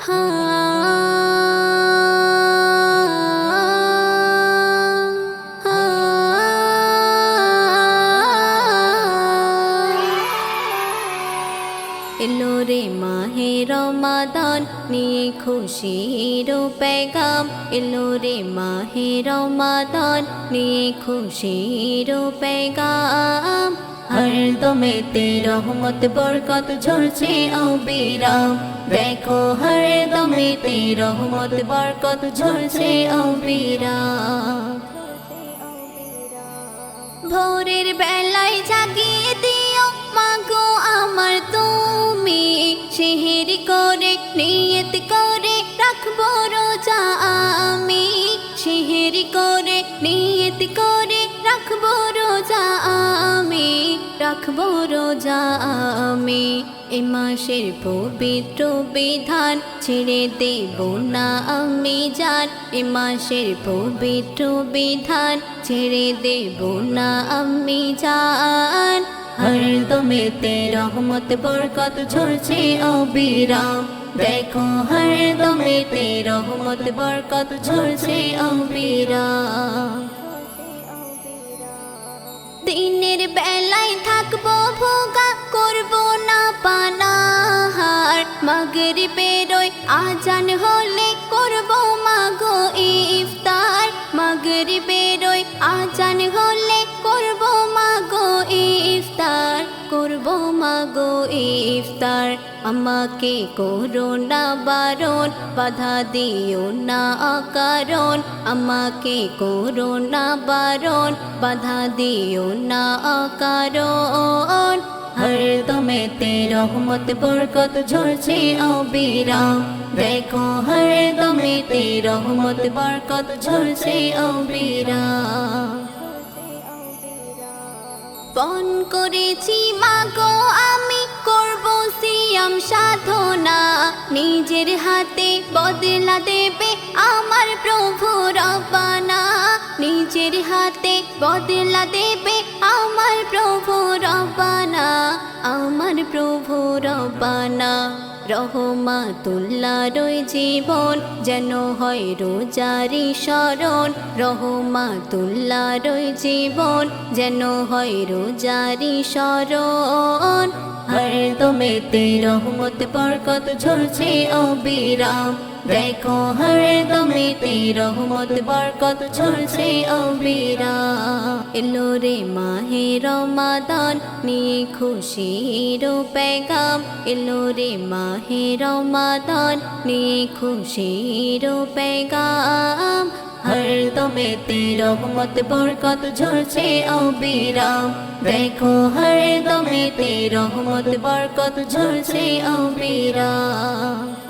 এলো রে মাহে রমাদান নিয়ে খুশির পেগাম এলো রে মাহে রমাদান নিয়ে খুশির পেগাম হর দমেতে রহমত বরকত ঝরছে অবিরাম দেখো হর দমেতে রহমত বরকত ঝরছে অবিরাম ভোরের বেলায় জাগিয়ে দিও মাগো আমার তুমি শিহির করে নিয়ত করে রাখব রোজা আমি শিহির করে নিয়ত করে রাখব রাখব রোজা আমি। এ মাসের পবিত্র বিধান ছেড়ে দেব না আমি যান এ মাসের পবিত্র বিধান ছেড়ে দেব না আমি জান। হর দমেতে রহমত, বরকত ঝরছে অবিরাম। দেখো হর দমেতে রহমত, বরকত ঝরছে অবিরাম। দিনের বেলায় ভোগা করব না পানাহার। মাগের বেরোয় আজান হলে করব মাগো ইফতার আমাকে করো না বারণ বাধা দিও না অকারণ আমাকে করো না বারণ বাধা দিও না অকারণ। হর দমেতে রহমত বরকত ঝরছে অবিরাম দেখো হর দমেতে রহমত বরকত ঝরছে অবিরাম পণ করেছি মাগো নিজের হাতে বদলা দেবে আমার প্রভু রবানা নিজের হাতে বদলা দেবে আমার প্রভু রবানা আমার প্রভু রব্বানা রহমাতুল্লাহ রই জীবন যেন হয় রোজারি শরণ রহমাতুল্লাহ রই জীবন যেন হয় রোজারি শরণ দমেতে রহমত, বরকত ঝরছে অবিরাম। দেখো হর দমেতে রহমত, বরকত ঝরছে অবিরাম। এলো রে মাহে রমাদান, নিয়ে খুশির পেগাম। এলো রে মাহে রমাদান, নিয়ে খুশির পেগাম। হর দমেতে রহমত বরকত ঝরছে অবিরাম। দেখো হর দমেতে রহমত বরকত ঝরছে অবিরাম।